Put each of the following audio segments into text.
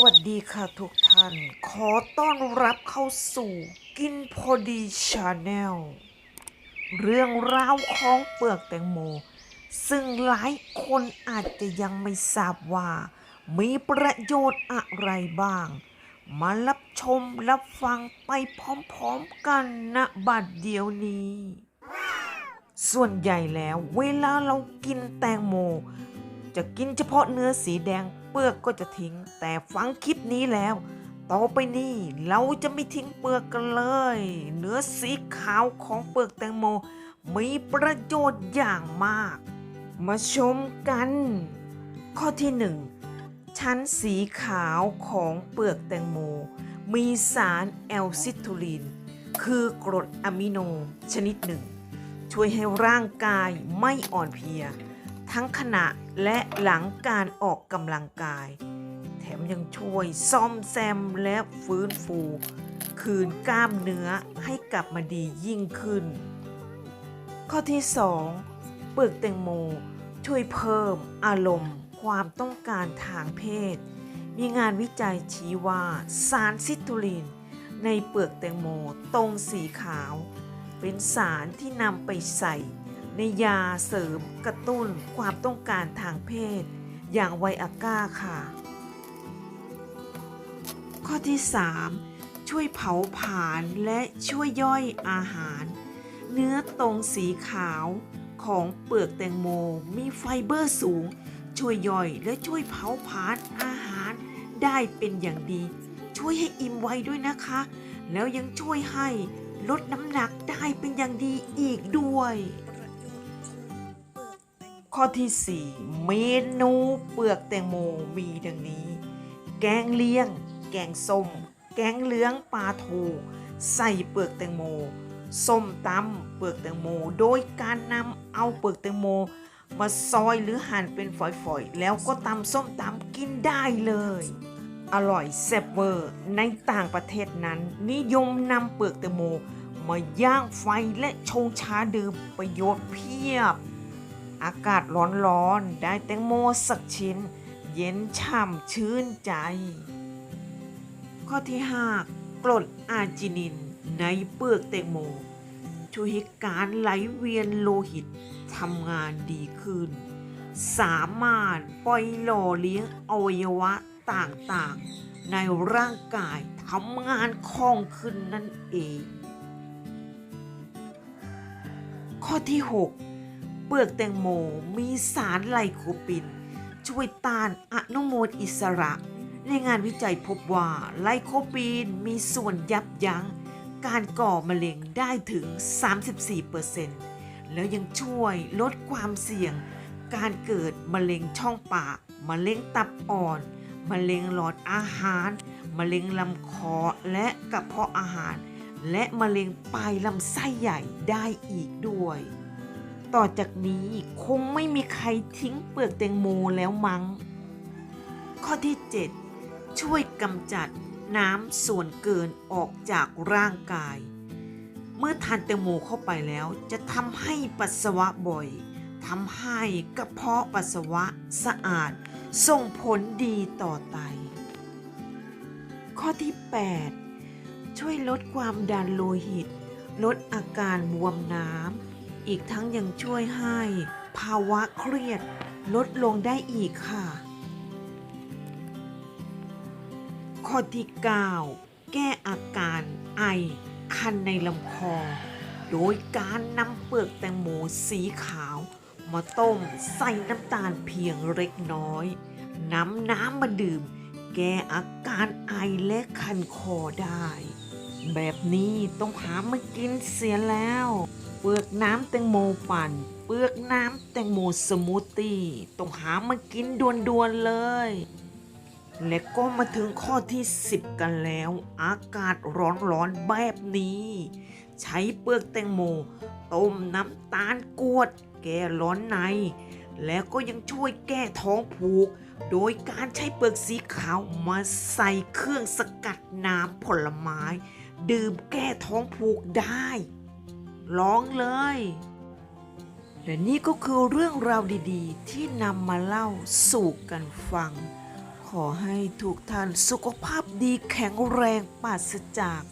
วัสดีค่ะทุกท่าน ขอต้อนรับเข้าสู่กินพอดีชาแนลเรื่องราวของเปลือกแตงโม ซึ่งหลายคนอาจจะยังไม่ทราบว่า มีประโยชน์อะไรบ้าง มารับชมรับฟังไปพร้อมๆกันณบัดเดียวนี้ ส่วนใหญ่แล้วเวลาเรากินแตงโม จะกินเฉพาะเนื้อสีแดง เปลือกก็จะทิ้ง แต่ฟังคลิปนี้แล้ว ต่อไปนี้เราจะไม่ทิ้งเปลือกกันเลย เนื้อสีขาวของเปลือกแตงโม มีประโยชน์อย่างมาก มาชมกัน ข้อที่หนึ่งชั้นสีขาวของเปลือกแตงโม มีสารแอลซิทูลิน คือกรดอะมิโนชนิดหนึ่ง ช่วยให้ร่างกายไม่อ่อนเพลีย ทั้งขณะและหลังการออกกำลังกาย แถมยังช่วยซ่อมแซมและฟื้นฟู คืนกล้ามเนื้อให้กลับมาดียิ่งขึ้น ข้อที่ 2 เปลือกแตงโมช่วยเพิ่มอารมณ์ ความต้องการทางเพศ มีงานวิจัยชี้ว่าสารซิทูลิน ในเปลือกแตงโมตรงสีขาว เป็นสารที่นำไปใส่ ในยาเสริมกระตุ้นความต้องการทางเพศ อย่างไวอาก้าค่ะ ข้อที่ 3 ช่วยเผาผลาญและช่วยย่อยอาหาร เนื้อตรงสีขาวของเปลือกแตงโมมีไฟเบอร์สูง ช่วยย่อยและช่วยเผาผลาญอาหารได้เป็นอย่างดี ช่วยให้อิ่มไวด้วยนะคะ แล้วยังช่วยให้ลดน้ำหนักได้เป็นอย่างดีอีกด้วย ข้อที่ 4 เมนูเปลือกแตงโมมีดังนี้ แกงเลี้ยง แกงส้ม แกงเหลืองปลาทู ใส่เปลือกแตงโม ส้มตำเปลือกแตงโม โดยการนำเอาเปลือกแตงโม มาซอยหรือหั่นเป็นฝอยๆ แล้วก็ตำส้มตำกินได้เลย อร่อยแซ่บเวอร์ ในต่างประเทศนั้น นิยมนำเปลือกแตงโม มาย่างไฟและชงชาดื่มประโยชน์เพียบ อากาศร้อนๆ ได้แตงโมสักชิ้น เย็นฉ่ำชื่นใจ ข้อที่ 5 กรดอาจินิน ในเปลือกแตงโม ช่วยให้การไหลเวียนโลหิตทำงานดีขึ้น สามารถปล่อยหล่อเลี้ยงอวัยวะต่างๆ ในร่างกายทำงานคล่องขึ้นนั่นเอง ข้อที่ 6 เปลือกแตงโมมีสารไลโคปิน ช่วยต้านอนุมูลอิสระ ในงานวิจัยพบว่าไลโคปีนมีส่วนยับยั้งการก่อมะเร็งได้ถึง 34%แล้วยังช่วยลดความเสี่ยง การเกิดมะเร็งช่องปาก มะเร็งตับอ่อน มะเร็งหลอดอาหาร มะเร็งลำคอและกระเพาะอาหาร และมะเร็งปลายลำไส้ใหญ่ได้อีกด้วย ต่อจากนี้คงไม่มีใครทิ้งเปลือกแตงโมแล้วมั้ง ข้อที่ 7 ช่วยกำจัดน้ำส่วนเกินออกจากร่างกาย เมื่อทานแตงโมเข้าไปแล้วจะทำให้ปัสสาวะบ่อยทำให้กระเพาะปัสสาวะสะอาด ส่งผลดีต่อไต ข้อที่ 8 ช่วยลดความดันโลหิต ลดอาการบวมน้ำ อีกทั้งยังช่วยให้ ภาวะเครียดลดลงได้อีกค่ะ ข้อที่ 9 แก้อาการไอ คันในลำคอ โดยการนำเปลือกแตงโมสีขาว มาต้มใส่น้ำตาลเพียงเล็กน้อยนำน้ำมาดื่ม แก้อาการไอและคันคอได้ แบบนี้ต้องหามากินเสียแล้ว เปลือกน้ำแตงโมปั่น เปลือกน้ำแตงโมสมูทตี้ต้องหามากินด่วนๆเลย และก็มาถึงข้อที่ 10 กันแล้ว อากาศร้อนๆแบบนี้ ใช้เปลือกแตงโม ต้มน้ำตาลกวด แก้ร้อนใน แล้วก็ยังช่วยแก้ท้องผูก โดยการใช้เปลือกสีขาวมาใส่เครื่องสกัดน้ำผลไม้ ดื่มแก้ท้องผูกได้ ลองเลย และนี่ก็คือเรื่องราวดีๆ ที่นำมาเล่าสู่กันฟังขขอให้ทุกท่านสุขภาพดีแข็งแรงปราศจาก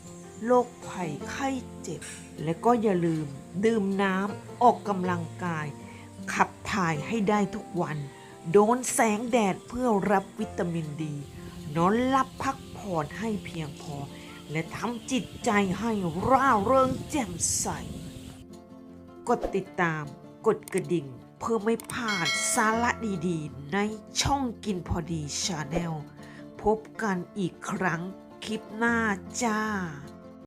โรคภัยไข้เจ็บ และก็อย่าลืมดื่มน้ำออกกำลังกาย ขับถ่ายให้ได้ทุกวัน โดนแสงแดดเพื่อรับวิตามินดี นอนหลับพักผ่อนให้เพียงพอ และทำจิตใจให้ร่าเริงแจ่มใส กดติดตาม กดกระดิ่ง เพื่อไม่พลาดสาระดีๆ ในช่องกินพอดีชาแนล พบกันอีกครั้งคลิปหน้าจ้า